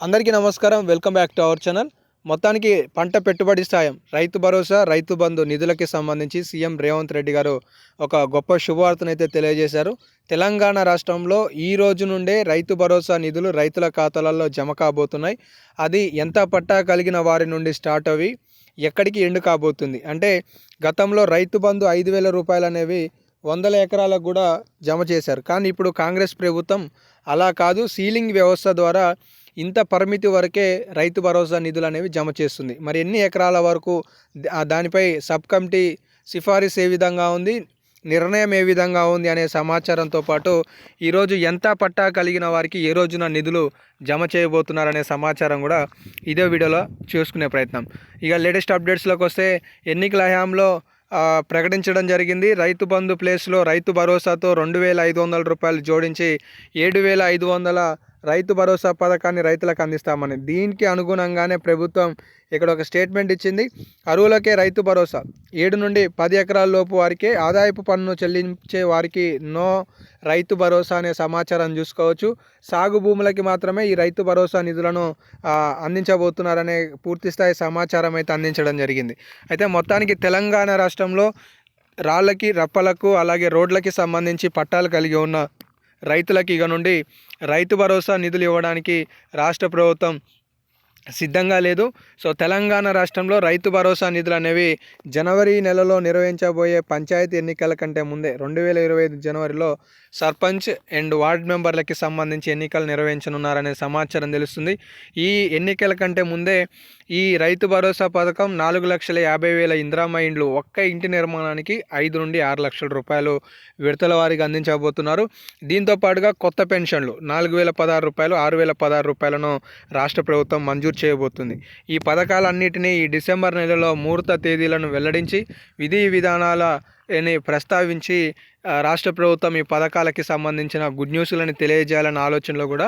అందరికీ నమస్కారం. Welcome back to our channel. మొత్తానికి పంట పెట్టుబడి సాయం రైతు భరోసా రైతు బంధు నిధులకి సంబంధించి సీఎం రేవంత్ రెడ్డి గారు ఒక గొప్ప శుభవార్తనైతే తెలియజేశారు. తెలంగాణ రాష్ట్రంలో ఈ రోజు నుండే రైతు భరోసా నిధులు రైతుల ఖాతాలలో జమ కాబోతున్నాయి. అది ఎంత పట్టా కలిగిన వారి నుండి స్టార్ట్ అవి ఎక్కడికి ఎండు కాబోతుంది? అంటే గతంలో రైతు బంధు ఐదు వేల రూపాయలు అనేవి వందల ఎకరాలకు కూడా జమ చేశారు. కానీ ఇప్పుడు కాంగ్రెస్ ప్రభుత్వం అలా కాదు సీలింగ్ వ్యవస్థ ద్వారా ఇంత పరిమితి వరకే రైతు భరోసా నిధులు అనేవి జమ చేస్తుంది. మరి ఎన్ని ఎకరాల వరకు దానిపై సబ్ కమిటీ సిఫారసు ఏ విధంగా ఉంది నిర్ణయం ఏ విధంగా ఉంది అనే సమాచారంతో పాటు ఈరోజు ఎంత పట్టా కలిగిన వారికి ఏ రోజున నిధులు జమ చేయబోతున్నారనే సమాచారం కూడా ఇదే వీడియోలో చూసుకునే ప్రయత్నం. ఇక లేటెస్ట్ అప్డేట్స్లోకి వస్తే ఎన్నికల హయాంలో ప్రకటించడం జరిగింది. రైతు బంధు ప్లేస్లో రైతు భరోసాతో రెండు వేల ఐదు వందల రూపాయలు జోడించి ఏడు వేల ఐదు వందల రైతు భరోసా పథకాన్ని రైతులకు అందిస్తామని. దీనికి అనుగుణంగానే ప్రభుత్వం ఇక్కడ ఒక స్టేట్మెంట్ ఇచ్చింది. అరువులకే రైతు భరోసా. ఏడు నుండి పది ఎకరాల లోపు వారికి ఆదాయపు పన్ను చెల్లించే వారికి నో రైతు భరోసా అనే సమాచారం చూసుకోవచ్చు. సాగు భూములకి మాత్రమే ఈ రైతు భరోసా నిధులను అందించబోతున్నారనే పూర్తిస్థాయి సమాచారం అయితే అందించడం జరిగింది. అయితే మొత్తానికి తెలంగాణ రాష్ట్రంలో రాళ్ళకి రప్పలకు అలాగే రోడ్లకి సంబంధించి పట్టాలు కలిగి ఉన్న రైతులకి ఇక నుండి రైతు భరోసా నిధులు ఇవ్వడానికి రాష్ట్ర ప్రభుత్వం సిద్ధంగా లేదు. సో తెలంగాణ రాష్ట్రంలో రైతు భరోసా నిధులు అనేవి జనవరి నెలలో నిర్వహించబోయే పంచాయతీ ఎన్నికల కంటే ముందే రెండు వేల ఇరవై ఐదు జనవరిలో సర్పంచ్ అండ్ వార్డ్ మెంబర్లకి సంబంధించి ఎన్నికలు నిర్వహించనున్నారనే సమాచారం తెలుస్తుంది. ఈ ఎన్నికల కంటే ముందే ఈ రైతు భరోసా పథకం నాలుగు లక్షల యాభై వేల ఇందిరామ ఇండ్లు ఒక్క ఇంటి నిర్మాణానికి ఐదు నుండి ఆరు లక్షల రూపాయలు విడతల వారికి అందించబోతున్నారు. దీంతో పాటుగా కొత్త పెన్షన్లు నాలుగు వేల పదహారు రూపాయలు ఆరు వేల పదహారు రూపాయలను రాష్ట్ర ప్రభుత్వం మంజూరు చేయబోతుంది. ఈ పథకాలన్నింటినీ ఈ డిసెంబర్ నెలలో ముహూర్త తేదీలను వెల్లడించి విధి విధానాల ప్రస్తావించి రాష్ట్ర ప్రభుత్వం ఈ పథకాలకి సంబంధించిన గుడ్ న్యూస్లను తెలియజేయాలన్న ఆలోచనలో కూడా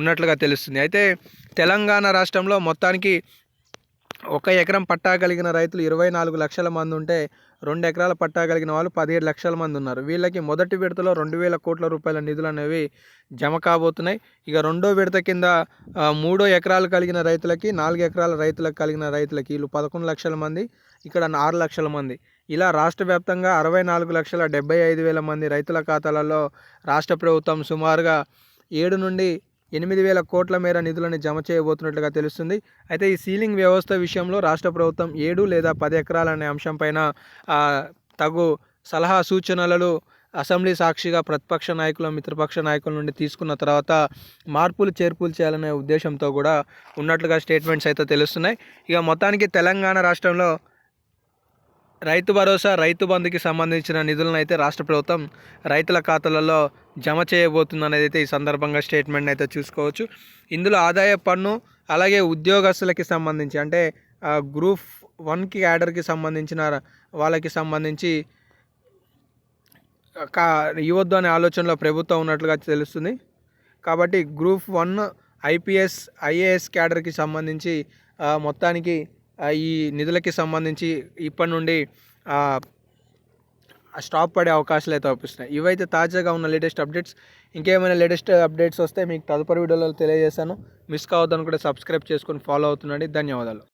ఉన్నట్లుగా తెలుస్తుంది. అయితే తెలంగాణ రాష్ట్రంలో మొత్తానికి ఒక ఎకరం పట్టా కలిగిన రైతులు ఇరవై నాలుగు లక్షల మంది ఉంటే రెండు ఎకరాల పట్టా కలిగిన వాళ్ళు పదిహేడు లక్షల మంది ఉన్నారు. వీళ్ళకి మొదటి విడతలో రెండు వేల కోట్ల రూపాయల నిధులు అనేవి జమ కాబోతున్నాయి. ఇక రెండో విడత కింద మూడో ఎకరాలు కలిగిన రైతులకి నాలుగు ఎకరాల రైతులకు కలిగిన రైతులకి వీళ్ళు పదకొండు లక్షల మంది ఇక్కడ ఆరు లక్షల మంది. ఇలా రాష్ట్ర వ్యాప్తంగా అరవై నాలుగు లక్షల డెబ్బై ఐదు వేల మంది రైతుల ఖాతాలలో రాష్ట్ర ప్రభుత్వం సుమారుగా ఏడు నుండి ఎనిమిది వేల కోట్ల మేర నిధులను జమ చేయబోతున్నట్లుగా తెలుస్తుంది. అయితే ఈ సీలింగ్ వ్యవస్థ విషయంలో రాష్ట్ర ప్రభుత్వం ఏడు లేదా పది ఎకరాలనే అంశంపైన తగు సలహా సూచనలలో అసెంబ్లీ సాక్షిగా ప్రతిపక్ష నాయకుల మిత్రపక్ష నాయకుల నుండి తీసుకున్న తర్వాత మార్పులు చేర్పులు చేయాలనే ఉద్దేశంతో కూడా ఉన్నట్లుగా స్టేట్మెంట్స్ అయితే తెలుస్తున్నాయి. ఇక మొత్తానికి తెలంగాణ రాష్ట్రంలో రైతు భరోసా రైతు బంధుకి సంబంధించిన నిధులను అయితే రాష్ట్ర ప్రభుత్వం రైతుల ఖాతాలలో జమ చేయబోతుంది అయితే ఈ సందర్భంగా స్టేట్మెంట్ అయితే చూసుకోవచ్చు. ఇందులో ఆదాయ పన్ను అలాగే ఉద్యోగస్తులకి సంబంధించి అంటే గ్రూప్ వన్కి క్యాడర్కి సంబంధించిన వాళ్ళకి సంబంధించి కా ఇవ్వద్దు అనే ఆలోచనలో ప్రభుత్వం ఉన్నట్లుగా తెలుస్తుంది. కాబట్టి గ్రూప్ వన్ ఐపీఎస్ ఐఏఎస్ క్యాడర్కి సంబంధించి మొత్తానికి ఈ నిధులకి సంబంధించి ఇప్పటి నుండి స్టాప్ పడే అవకాశాలు అయితే అవుపిస్తున్నాయి ఇవైతే తాజాగా ఉన్న లేటెస్ట్ అప్డేట్స్. ఇంకేమైనా లేటెస్ట్ అప్డేట్స్ వస్తే మీకు తదుపరి వీడియోలో తెలియజేస్తాను. మిస్ కావద్దని కూడా సబ్స్క్రైబ్ చేసుకొని ఫాలో అవుతుండండి. ధన్యవాదాలు.